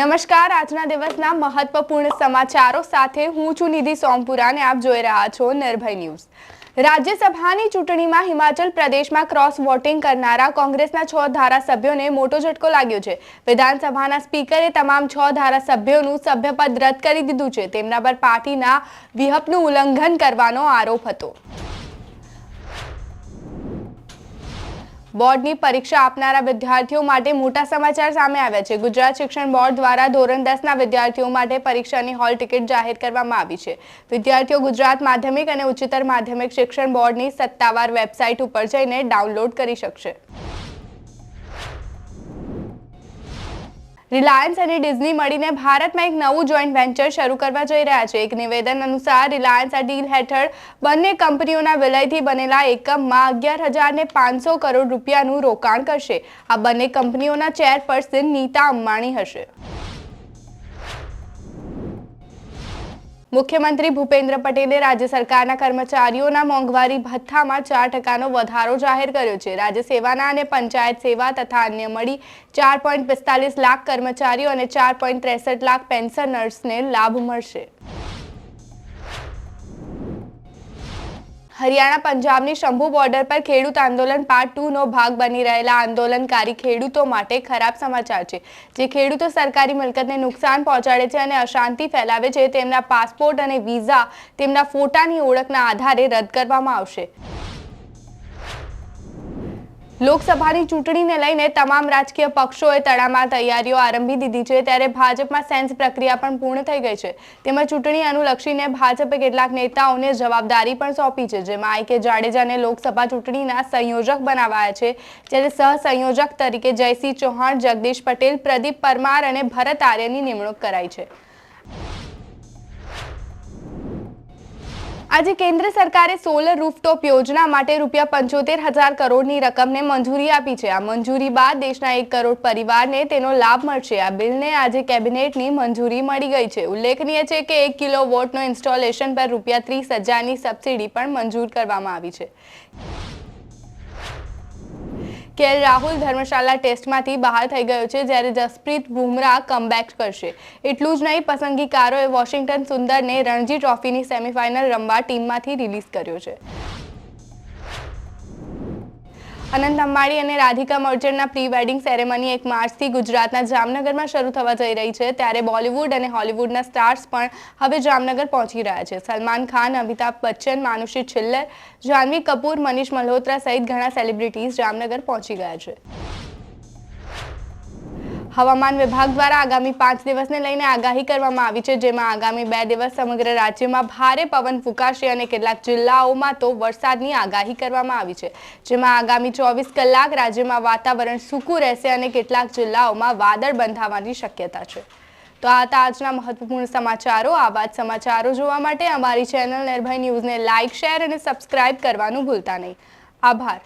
નમસ્કાર, આજના દિવસના મહત્વપૂર્ણ સમાચારો સાથે હું છું નિધિ સોમપુરાને આપ જોઈ રહ્યા છો નિર્ભય ન્યૂઝ. રાજ્યસભાની ચૂંટણીમાં હિમાચલ પ્રદેશમાં ક્રોસ વોટિંગ કરનારા કોંગ્રેસના છ ધારાસભ્યોને મોટો ઝટકો લાગ્યો છે. વિધાનસભાના સ્પીકરે તમામ છ ધારાસભ્યોનું સભ્યપદ રદ કરી દીધું છે. તેમના પર પાર્ટીના વિહપનું ઉલ્લંઘન કરવાનો આરોપ હતો. બોર્ડની પરીક્ષા આપનારા વિદ્યાર્થીઓ માટે મોટા સમાચાર સામે આવ્યા છે. ગુજરાત શિક્ષણ બોર્ડ દ્વારા ધોરણ દસના વિદ્યાર્થીઓ માટે પરીક્ષાની હોલ ટિકિટ જાહેર કરવામાં આવી છે. વિદ્યાર્થીઓ ગુજરાત માધ્યમિક અને ઉચ્ચતર માધ્યમિક શિક્ષણ બોર્ડની સત્તાવાર વેબસાઇટ ઉપર જઈને ડાઉનલોડ કરી શકશે. રિલાયન્સ અને ડિઝની મળીને ભારતમાં એક નવું જોઈન્ટ વેન્ચર શરૂ કરવા જઈ રહ્યા છે. એક નિવેદન અનુસાર, રિલાયન્સ આ ડીલ હેઠળ બંને કંપનીઓના વિલયથી બનેલા એકમમાં અગિયાર હજાર ને પાંચસો કરોડ રૂપિયાનું રોકાણ કરશે. આ બંને કંપનીઓના ચેરપર્સન નીતા અંબાણી હશે. મુખ્યમંત્રી ભૂપેન્દ્ર પટેલે રાજ્ય સરકારના કર્મચારીઓના મોંઘવારી ભથ્થામાં ચાર ટકાનો વધારો જાહેર કર્યો છે. રાજ્ય સેવાના અને પંચાયત સેવા તથા અન્ય મળી ચાર પોઈન્ટ પિસ્તાલીસ લાખ કર્મચારીઓ અને ચાર પોઈન્ટ ત્રેસઠ લાખ પેન્શનર્સને લાભ મળશે. હરિયાણા પંજાબની શંભુ બોર્ડર પર ખેડૂત આંદોલન પાર્ટ ટુ નો ભાગ બની રહેલા આંદોલનકારી ખેડૂતો માટે ખરાબ સમાચાર છે. જે ખેડૂતો સરકારી મિલકતને નુકસાન પહોંચાડે છે અને અશાંતિ ફેલાવે છે, તેમના પાસપોર્ટ અને વિઝા તેમના ફોટાની ઓળખના આધારે રદ કરવામાં આવશે. લોકસભાની ચૂંટણીને લઈને તમામ રાજકીય પક્ષોએ તડામાર તૈયારીઓ આરંભી દીધી છે. ત્યારે ભાજપમાં સેન્સ પ્રક્રિયા પણ પૂર્ણ થઈ ગઈ છે. તેમાં ચૂંટણી અનુલક્ષીને ભાજપે કેટલાક નેતાઓને જવાબદારી પણ સોંપી છે, જેમાં આઈ કે જાડેજાને લોકસભા ચૂંટણીના સંયોજક બનાવાયા છે. જ્યારે સહસંયોજક તરીકે જયસિંહ ચૌહાણ, જગદીશ પટેલ, પ્રદીપ પરમાર અને ભરત આર્યની નિમણૂક કરાઈ છે. આજે કેન્દ્ર સરકારે સોલર રૂફટોપ યોજના માટે રૂપિયા પંચોતેર હજાર કરોડની રકમને મંજૂરી આપી છે. આ મંજૂરી બાદ દેશના એક કરોડ પરિવારને તેનો લાભ મળશે. આ બિલને આજે કેબિનેટની મંજૂરી મળી ગઈ છે. ઉલ્લેખનીય છે કે એક કિલો વોટનો ઇન્સ્ટોલેશન પર રૂપિયા ત્રીસ હજારની સબસિડી પણ મંજૂર કરવામાં આવી છે. કેએલ રાહુલ ધર્મશાલા ટેસ્ટમાંથી બહાર થઈ ગયો છે જ્યારે જસપ્રીત બુમરાહ કમબેક કરશે. એટલું જ નહીં, પસંદગીકારોએ વોશિંગ્ટન સુંદરને રણજી ટ્રોફીની સેમીફાઇનલ રમવા ટીમમાંથી રિલીઝ કર્યો છે. અનંત અંબાણી અને રાધિકા મર્ચન્ટના પ્રી વેડિંગ સેરેમની એક માર્ચથી ગુજરાતના જામનગરમાં શરૂ થવા જઈ રહી છે. ત્યારે બોલિવૂડ અને હોલિવૂડના સ્ટાર્સ પણ હવે જામનગર પહોંચી રહ્યા છે. સલમાન ખાન, અમિતાભ બચ્ચન, માનુષી છિલ્લર જાહ્નવી કપૂર, મનીષ મલ્હોત્રા સહિત ઘણા સેલિબ્રિટીઝ જામનગર પહોંચી ગયા છે. હવામાન વિભાગ દ્વારા આગામી પાંચ દિવસને લઈને આગાહી કરવામાં આવી છે, જેમાં આગામી બે દિવસ સમગ્ર રાજ્યમાં ભારે પવન ફૂંકાશે અને કેટલાક જિલ્લાઓમાં તો વરસાદની આગાહી કરવામાં આવી છે. જેમાં આગામી ચોવીસ કલાક રાજ્યમાં વાતાવરણ સૂકું રહેશે અને કેટલાક જિલ્લાઓમાં વાદળ બંધાવાની શક્યતા છે. તો આ હતા આજના મહત્વપૂર્ણ સમાચારો. આવા જ સમાચારો જોવા માટે અમારી ચેનલ નિર્ભય ન્યૂઝને લાઇક, શેર અને સબસ્ક્રાઇબ કરવાનું ભૂલતા નહીં. આભાર.